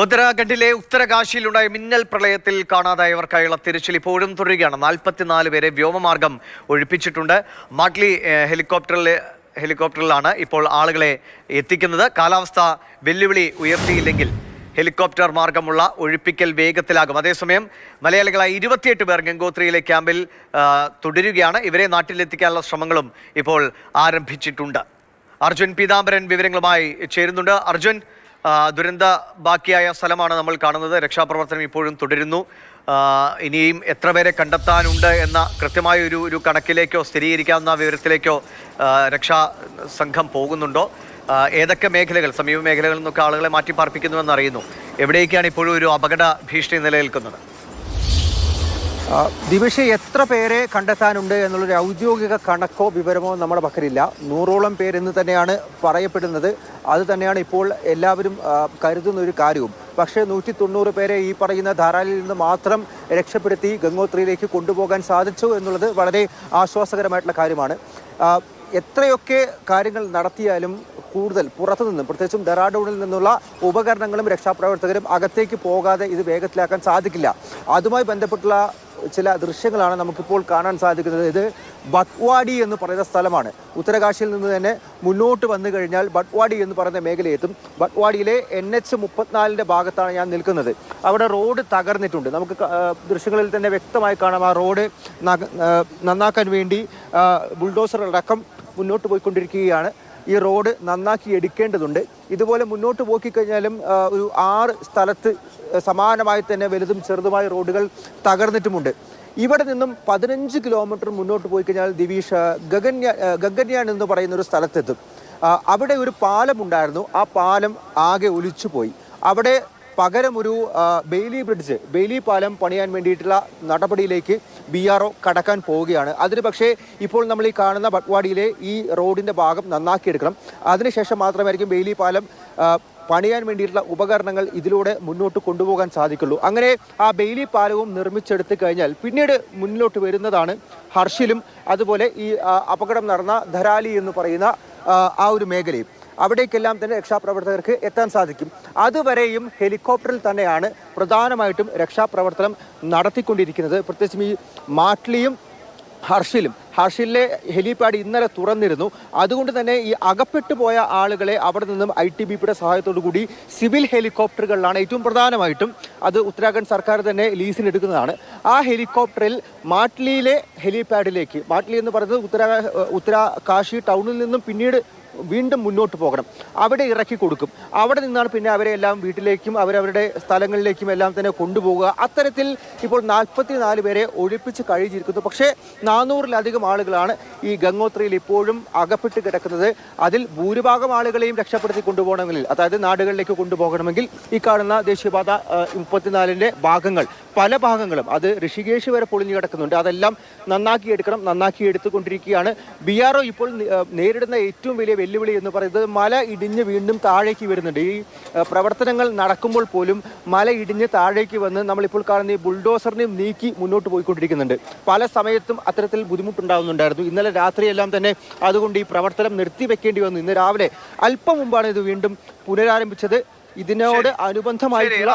ഉത്തരാഖണ്ഡിലെ ഉത്തരകാശിയിലുണ്ടായ മിന്നൽ പ്രളയത്തിൽ കാണാതായവർക്കായുള്ള തിരച്ചിൽ ഇപ്പോഴും തുടരുകയാണ്. നാൽപ്പത്തിനാല് പേരെ വ്യോമമാർഗം ഒഴിപ്പിച്ചിട്ടുണ്ട്. മാട്ലി ഹെലികോപ്റ്ററിലെ ഹെലികോപ്റ്ററിലാണ് ഇപ്പോൾ ആളുകളെ എത്തിക്കുന്നത്. കാലാവസ്ഥ വെല്ലുവിളി ഉയർത്തിയില്ലെങ്കിൽ ഹെലികോപ്റ്റർ മാർഗമുള്ള ഒഴിപ്പിക്കൽ വേഗത്തിലാകും. അതേസമയം മലയാളികളായ ഇരുപത്തിയെട്ട് പേർ ഗംഗോത്രിയിലെ ക്യാമ്പിൽ തുടരുകയാണ്. ഇവരെ നാട്ടിലെത്തിക്കാനുള്ള ശ്രമങ്ങളും ഇപ്പോൾ ആരംഭിച്ചിട്ടുണ്ട്. അർജുൻ പീതാംബരൻ വിവരങ്ങളുമായി ചേരുന്നുണ്ട്. അർജുൻ ദുരന്ത ബാക്കിയായ സ്ഥലമാണ് നമ്മൾ കാണുന്നത്. രക്ഷാപ്രവർത്തനം ഇപ്പോഴും തുടരുന്നു. ഇനിയും എത്ര പേരെ കണ്ടെത്താനുണ്ട് എന്ന കൃത്യമായ ഒരു ഒരു കണക്കിലേക്കോ സ്ഥിരീകരിക്കാവുന്ന വിവരത്തിലേക്കോ രക്ഷാ സംഘം പോകുന്നുണ്ടോ? ഏതൊക്കെ മേഖലകൾ സമീപ മേഖലകളിൽ നിന്നൊക്കെ ആളുകളെ മാറ്റി പാർപ്പിക്കുന്നുവെന്ന് അറിയുന്നു. എവിടേക്കാണ് ഇപ്പോഴും ഒരു അപകട ഭീഷണി നിലനിൽക്കുന്നത്? ദിവിഷ എത്ര പേരെ കണ്ടെത്താനുണ്ട് എന്നുള്ളൊരു ഔദ്യോഗിക കണക്കോ വിവരമോ നമ്മുടെ പക്കലില്ല. നൂറോളം പേരെന്ന് തന്നെയാണ് പറയപ്പെടുന്നത്. അത് തന്നെയാണ് ഇപ്പോൾ എല്ലാവരും കരുതുന്ന ഒരു കാര്യവും. പക്ഷേ നൂറ്റി തൊണ്ണൂറ് പേരെ ഈ പറയുന്ന ധാരാളിൽ നിന്ന് മാത്രം രക്ഷപ്പെടുത്തി ഗംഗോത്രിയിലേക്ക് കൊണ്ടുപോകാൻ സാധിച്ചു എന്നുള്ളത് വളരെ ആശ്വാസകരമായിട്ടുള്ള കാര്യമാണ്. എത്രയൊക്കെ കാര്യങ്ങൾ നടത്തിയാലും കൂടുതൽ പുറത്തു നിന്നും പ്രത്യേകിച്ചും ഡെറാഡൂണിൽ നിന്നുള്ള ഉപകരണങ്ങളും രക്ഷാപ്രവർത്തകരും അകത്തേക്ക് പോകാതെ ഇത് വേഗത്തിലാക്കാൻ സാധിക്കില്ല. അതുമായി ബന്ധപ്പെട്ടുള്ള ചില ദൃശ്യങ്ങളാണ് നമുക്കിപ്പോൾ കാണാൻ സാധിക്കുന്നത്. ഇത് ബട്ട്വാടി എന്ന് പറയുന്ന സ്ഥലമാണ്. ഉത്തരകാശിയിൽ നിന്ന് തന്നെ മുന്നോട്ട് വന്നു കഴിഞ്ഞാൽ ബട്ട്വാടി എന്ന് പറയുന്ന മേഖലയെത്തും. ബട്ട്വാടിയിലെ എൻ എച്ച് മുപ്പത്തിനാലിന്റെ ഭാഗത്താണ് ഞാൻ നിൽക്കുന്നത്. അവിടെ റോഡ് തകർന്നിട്ടുണ്ട്. നമുക്ക് ദൃശ്യങ്ങളിൽ തന്നെ വ്യക്തമായി കാണാം ആ റോഡ് നന്നാക്കാൻ വേണ്ടി ബുൾഡോസർ അടക്കം മുന്നോട്ട് പോയിക്കൊണ്ടിരിക്കുകയാണ്. ഈ റോഡ് നന്നാക്കി എടുക്കേണ്ടതുണ്ട്. ഇതുപോലെ മുന്നോട്ട് പോക്കിക്കഴിഞ്ഞാലും ഒരു ആറ് സ്ഥലത്ത് സമാനമായി തന്നെ വലുതും ചെറുതുമായ റോഡുകൾ തകർന്നിട്ടുമുണ്ട്. ഇവിടെ നിന്നും പതിനഞ്ച് കിലോമീറ്റർ മുന്നോട്ട് പോയി കഴിഞ്ഞാൽ ദിവീഷ് ഗഗന്യ ഗഗന്യാൻ എന്ന് പറയുന്ന ഒരു സ്ഥലത്തെത്തും. അവിടെ ഒരു പാലം ഉണ്ടായിരുന്നു. ആ പാലം ആകെ ഒലിച്ചു പോയി അവിടെ പകരം ഒരു ബെയിലി ബ്രിഡ്ജ് ബെയിലി പാലം പണിയാൻ വേണ്ടിയിട്ടുള്ള നടപടിയിലേക്ക് ബി ആർ ഒ കടക്കാൻ പോവുകയാണ്. അതിന് പക്ഷേ ഇപ്പോൾ നമ്മൾ ഈ കാണുന്ന ബട്ട്വാടിയിലെ ഈ റോഡിന്റെ ഭാഗം നന്നാക്കിയെടുക്കണം. അതിനുശേഷം മാത്രമായിരിക്കും ബെയിലി പാലം പണിയാൻ വേണ്ടിയിട്ടുള്ള ഉപകരണങ്ങൾ ഇതിലൂടെ മുന്നോട്ട് കൊണ്ടുപോകാൻ സാധിക്കുള്ളൂ. അങ്ങനെ ആ ബെയിലി പാലവും നിർമ്മിച്ചെടുത്തു കഴിഞ്ഞാൽ പിന്നീട് മുന്നിലോട്ട് വരുന്നതാണ് ഹർഷിലും അതുപോലെ ഈ അപകടം നടന്ന ധരാലി എന്ന് പറയുന്ന ആ ഒരു മേഖലയും. അവിടേക്കെല്ലാം തന്നെ രക്ഷാപ്രവർത്തകർക്ക് എത്താൻ സാധിക്കും. അതുവരെയും ഹെലികോപ്റ്ററിൽ തന്നെയാണ് പ്രധാനമായിട്ടും രക്ഷാപ്രവർത്തനം നടത്തിക്കൊണ്ടിരിക്കുന്നത്. പ്രത്യേകിച്ചും ഈ മാട്ലിയും ഹർഷിലും. ഹർഷിലെ ഹെലിപാഡ് ഇന്നലെ തുറന്നിരുന്നു. അതുകൊണ്ട് തന്നെ ഈ അകപ്പെട്ടു പോയ ആളുകളെ അവിടെ നിന്നും ഐ ടി ബി പിയുടെ സഹായത്തോടു കൂടി സിവിൽ ഹെലികോപ്റ്ററുകളിലാണ് ഏറ്റവും പ്രധാനമായിട്ടും അത് ഉത്തരാഖണ്ഡ് സർക്കാർ തന്നെ ലീസിനെടുക്കുന്നതാണ്. ആ ഹെലികോപ്റ്ററിൽ മാട്ലിയിലെ ഹെലിപാഡിലേക്ക് മാട്ലി എന്ന് പറയുന്നത് ഉത്തരാ ഉത്തരാകാശി ടൗണിൽ നിന്നും പിന്നീട് വീണ്ടും മുന്നോട്ട് പോകണം. അവിടെ ഇറക്കി കൊടുക്കും. അവിടെ നിന്നാണ് പിന്നെ അവരെ എല്ലാം വീട്ടിലേക്കും അവരവരുടെ സ്ഥലങ്ങളിലേക്കും എല്ലാം തന്നെ കൊണ്ടുപോകുക. അത്തരത്തിൽ ഇപ്പോൾ നാൽപ്പത്തി നാല് പേരെ ഒഴിപ്പിച്ച് കഴിഞ്ഞിരിക്കുന്നു പക്ഷേ നാനൂറിലധികം ആളുകളാണ് ഈ ഗംഗോത്രിയിൽ ഇപ്പോഴും അകപ്പെട്ട് കിടക്കുന്നത്. അതിൽ ഭൂരിഭാഗം ആളുകളെയും രക്ഷപ്പെടുത്തി കൊണ്ടുപോകണമെങ്കിൽ അതായത് നാടുകളിലേക്ക് കൊണ്ടുപോകണമെങ്കിൽ ഈ കാണുന്ന ദേശീയപാത മുപ്പത്തിനാലിന്റെ ഭാഗങ്ങൾ പല ഭാഗങ്ങളും അത് ഋഷികേശ് വരെ പൊളിഞ്ഞു കിടക്കുന്നുണ്ട്. അതെല്ലാം നന്നാക്കി എടുക്കണം നന്നാക്കി എടുത്തുകൊണ്ടിരിക്കുകയാണ് ബി ആർ ഇപ്പോൾ നേരിടുന്ന ഏറ്റവും വലിയ വെല്ലുവിളി എന്ന് പറയുന്നത് മല ഇടിഞ്ഞ് വീണ്ടും താഴേക്ക് വരുന്നുണ്ട്. ഈ പ്രവർത്തനങ്ങൾ നടക്കുമ്പോൾ പോലും മല ഇടിഞ്ഞ് താഴേക്ക് വന്ന് നമ്മളിപ്പോൾ കാണുന്ന ഈ ബുൾഡോസറിനെയും നീക്കി മുന്നോട്ട് പോയിക്കൊണ്ടിരിക്കുന്നുണ്ട്. പല സമയത്തും അത്തരത്തിൽ ബുദ്ധിമുട്ടുണ്ടാകുന്നുണ്ടായിരുന്നു. ഇന്നലെ രാത്രിയെല്ലാം തന്നെ അതുകൊണ്ട് ഈ പ്രവർത്തനം നിർത്തിവെക്കേണ്ടി വന്നു. ഇന്ന് രാവിലെ അല്പം മുമ്പാണ് ഇത് വീണ്ടും പുനരാരംഭിച്ചത്. ഇതിനോട് അനുബന്ധമായിട്ടുള്ള.